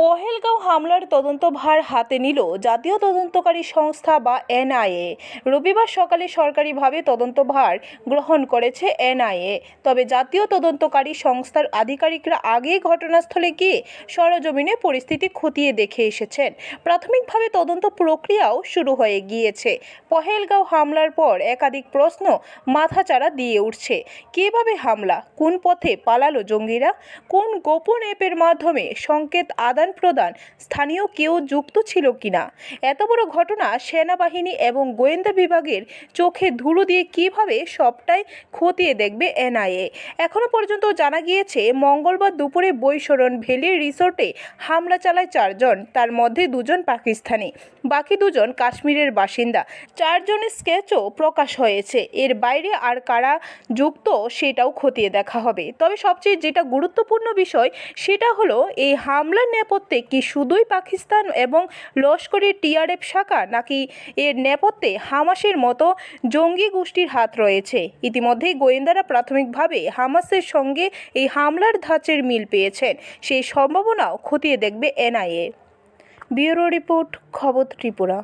পহেলগাঁও হামলার তদন্তভার হাতে নিল জাতীয় তদন্তকারী সংস্থা বা এনআইএ। রবিবার সকালে সরকারিভাবে তদন্তভার গ্রহণ করেছে এনআইএ। তবে জাতীয় তদন্তকারী সংস্থার আধিকারিকরা আগেই ঘটনাস্থলে গিয়ে সরজমিনে পরিস্থিতি খতিয়ে দেখে এসেছেন। প্রাথমিকভাবে তদন্ত প্রক্রিয়াও শুরু হয়ে গিয়েছে। পহেলগাঁও হামলার পর একাধিক প্রশ্ন মাথাচাড়া দিয়ে উঠছে। কীভাবে হামলা, কোন পথে পালালো জঙ্গিরা, কোন গোপন অ্যাপের মাধ্যমে সংকেত আদান প্রদান। স্থানীয় কেউ যুক্ত ছিল কিনা? এত বড় ঘটনা সেনাবাহিনী এবং গোয়েন্দা বিভাগের চোখে ধুলো দিয়ে কীভাবে সবটাই খতিয়ে দেখবে এনআইএ? এখনও পর্যন্ত জানা গিয়েছে, মঙ্গলবার দুপুরে বৈশরণ ভ্যালি রিসোর্টে হামলা চালায় চারজন, তার মধ্যে দুজন পাকিস্তানি, বাকি দুজন কাশ্মীরের বাসিন্দা। চারজনের স্কেচও প্রকাশ হয়েছে। এর বাইরে আর কারা যুক্ত সেটাও খতিয়ে দেখা হবে। তবে সবচেয়ে যেটা গুরুত্বপূর্ণ বিষয়, সেটা হলো এই হামলার নেপথ্যে কি শুধুই পাকিস্তান এবং লস্করের টিআরএফ শাখা, নাকি এর নেপথ্যে হামাসের মতো জঙ্গি গোষ্ঠীর হাত রয়েছে? ইতিমধ্যেই গোয়েন্দারা প্রাথমিকভাবে হামাসের সঙ্গে এই হামলার ধাঁচের মিল পেয়েছেন। সেই সম্ভাবনাও খতিয়ে দেখবে এনআইএ। ব্যুরো রিপোর্ট, খবর ত্রিপুরা।